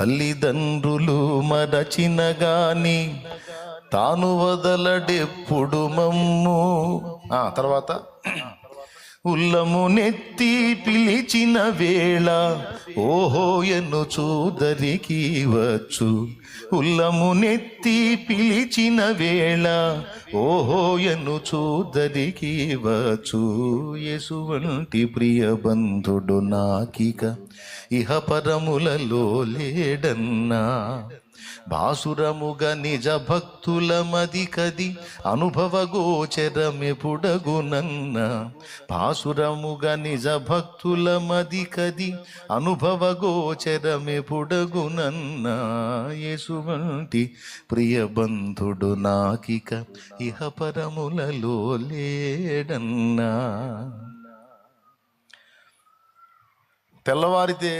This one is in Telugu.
తల్లిదండ్రులు మరచిన గాని తాను వదలడెప్పుడు మమ్ము. ఆ తర్వాత? ఉల్లము నెత్తి పిలిచిన వేళ ఓహో ఎన్ను చూదరికి వచ్చు. ఉల్లము నెత్తి పిలిచిన వేళ ఓహో ఎన్ను చూదరికి వచ్చు. ఎసువంటి ప్రియ బంధుడు నాకిక ఇహ పరములలో లేడన్నా. బాసురముగ నిజ భక్తుల మది కది అనుభవ గోచరమెపుడగునన్న బాసురముగ నిజ భక్తుల మది కది అనుభవ గోచరమెపుడగునన్న యేసువంటి ప్రియ బంధుడు నాకిక ఇహ పరములలో లేడన్నా. తెల్లవారితే